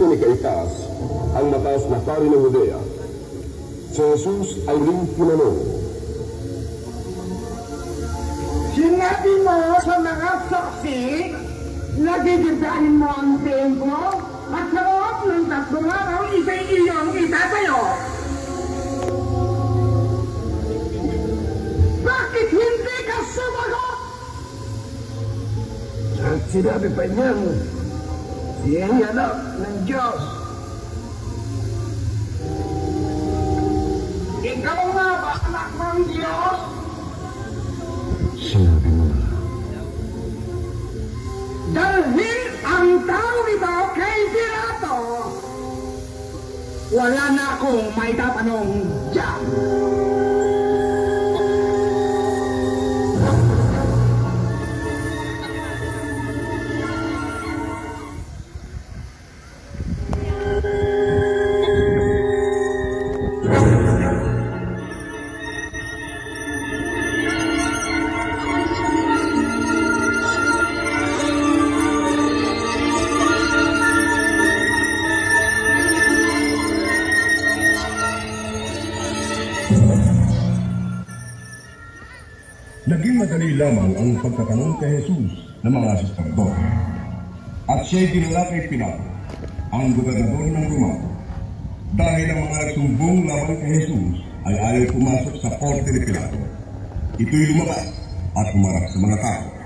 Korte ni Kaitas, ang mataas na pari ng Judea, si Jesus ay ring tinanong, Sinabi mo sa mga saksi, nagigibahin mo ang templo at sa loob ng tatlong araw, isa'y iyong itatayo. Bakit hindi ka sumagot? At sinabi pa niyan, anak ng Diyos. Ikaw nga ba anak ng Diyos? Sinabi mo na. Dahil ang tao ito kay Pilato, wala na akong may tatanong dyan. Naging madali lamang ang pagtatanong kay Jesus ng mga sacerdote. At siya'y dinala kay Pilato, ang gobernador ng Roma. Dahil ang mga nagsumbong laban kay Jesus ay ayaw pumasok sa korte ni Pilato. Ito'y lumabas at humarap sa mga tao.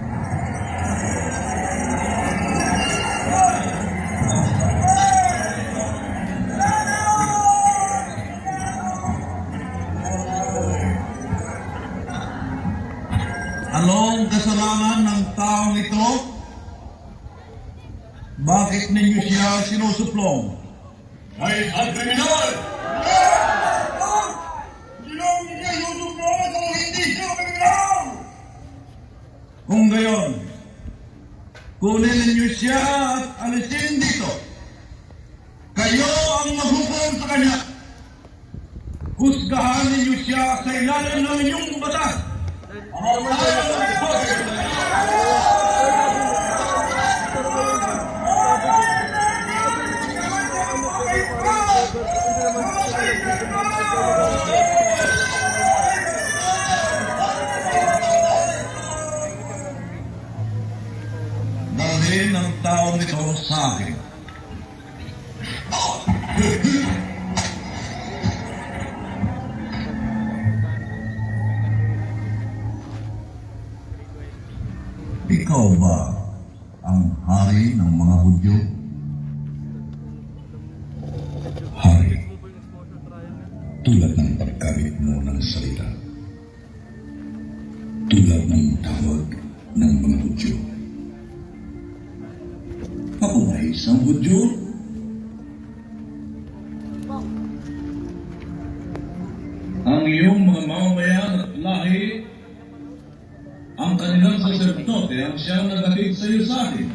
Kung gayon, kunin ninyo siya at alisin dito. Kayo ang maghukom sa kanya. Husgahan ninyo siya sa ilalim ng inyong batas. Ang taong ito sa akin. Ikaw ba ang hari ng mga Hudyo? Hari, tulad ng pagkamit mo ng salita, tulad ng tawag ng mga Hudyo. Lahi ang kanilang saserdote ang siyang naghatid sa iyo sa akin.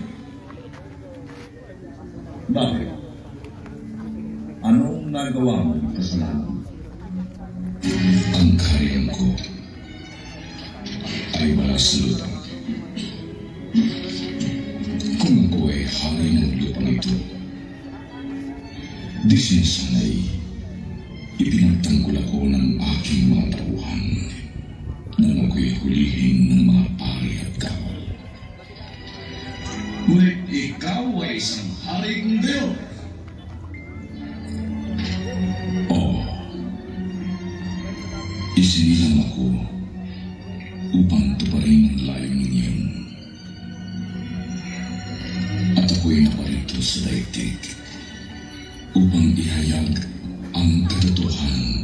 Bakit? Anong nagawa mo ng kasalanan? Ang kaharian ko ay wala sa lupa. Kung ako ay hari ng lupang ito, di sinasanay, ipinagtanggol ako ng aking mga tauhan nang ako'y hulihin ng mga pari at kawal. Ngunit ikaw ay isang hari kong Diyos. Oo, Isinilang ako upang tuparin ang layunin niyon. At ako'y naparito sa daigdig upang ihayag ang katotohanan.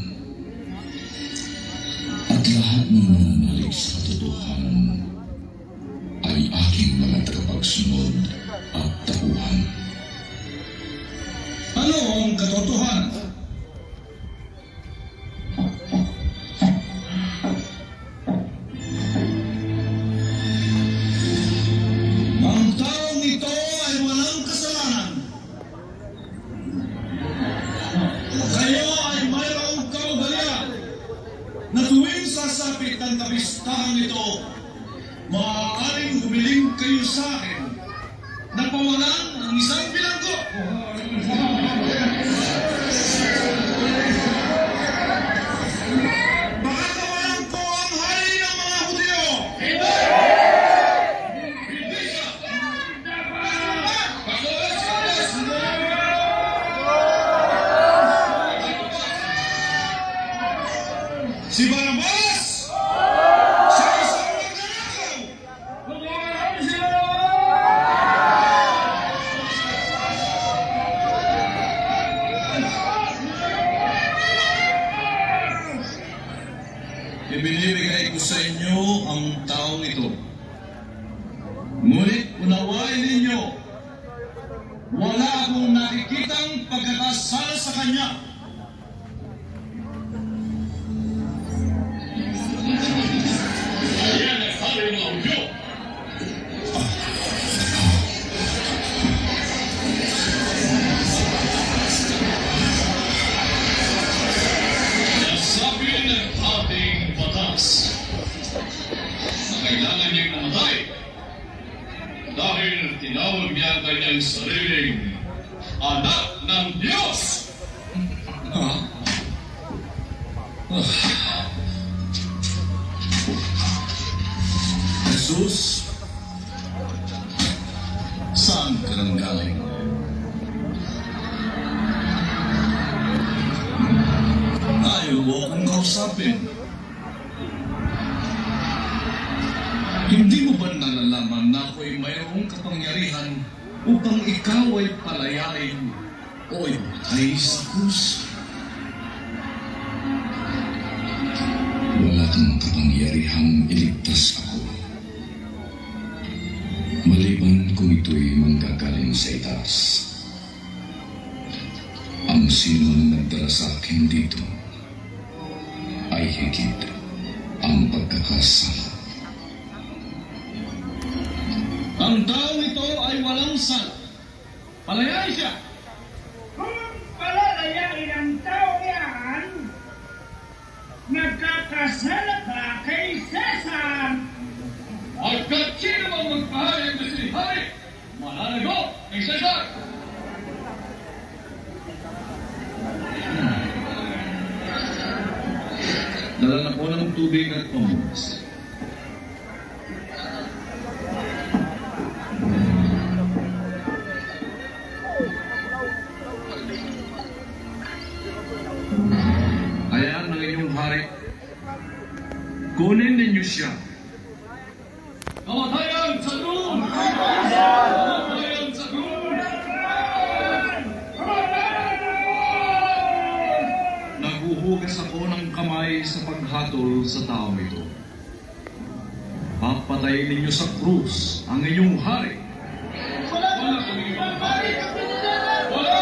Ng Diyos. Jesus, saan ka nang galing? Ayaw mo akong kausapin. Hindi mo ba nalalaman na ako'y mayroong kapangyarihan upang ikaw ay palayain o imatay sa krus? Wala kang kapangyarihang iligtas ako. Maliban kung ito'y manggagaling sa itaas. Ang sino na nagdala sa akin dito ay higit ang pagkakasala. Ang taong ito ay walang sal. Palayain siya! Kung palalayain ang tao yan, nagkakasala ka kay Cesar! Agkat sino bang magpahayag na si Hari? Malalago kay Cesar! Dala na po ng tubig at pambukas. Paghatol sa taong ito. Papatayin ninyo sa krus ang inyong hari. Wala kang ibang hari! Wala!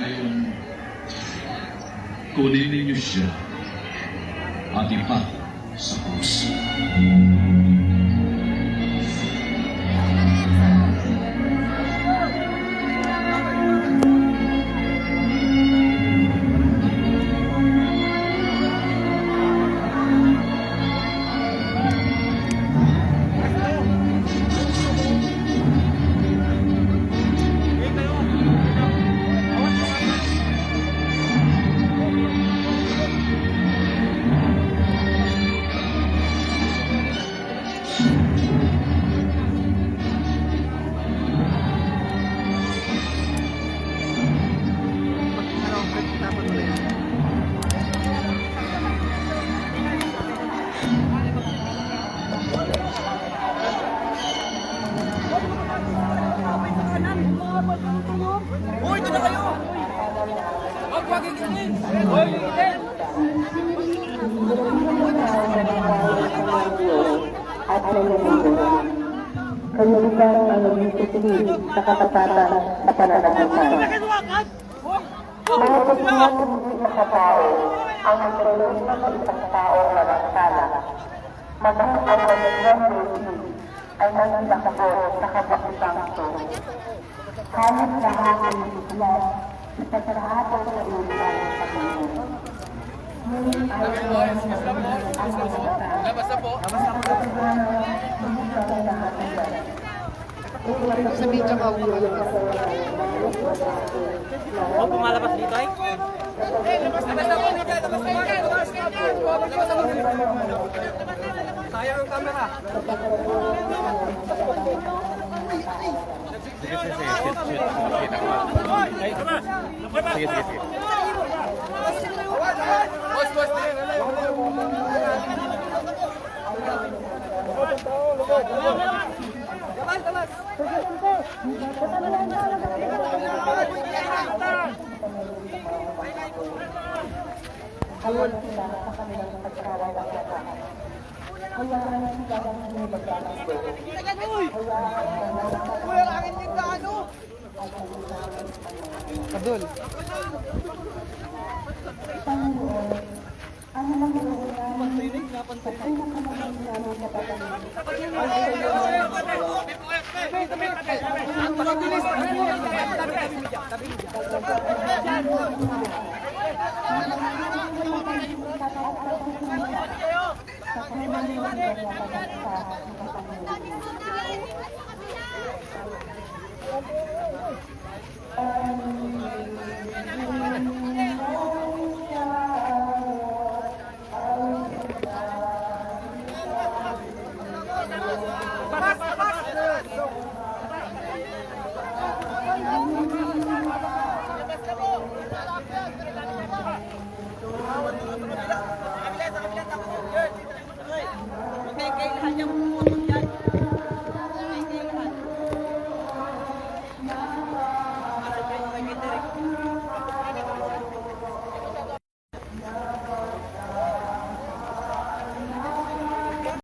Ngayon, kunin ninyo siya at ipat Uy, ito na kayo! Huwag magigilin! Huwag magigilin! At nalilingin. Kanyang lugar. Pagkakas hindi makatao ang magkaroon sa isang taong nalansala. Maging ang magiging routine ay maging nakabot sa kabakitang ito. Halos lahat islam sa sarahapon sa ilan sa mundo. Ngunit ayaw ang mga Labas na po. Sabihin ka ba O, pumalabas dito ay? Labas na po dito! Labas na! Labas na dito! Sayang ang camera. Sige, sige, boss, Ayon sila sa kanilang pagkawalang lakas. Hayaan sila ng hindi magkakaso. Kadul. Panginoon, ang mga namin sa pinakamalaki namin sa pagkakas. Labas, labas!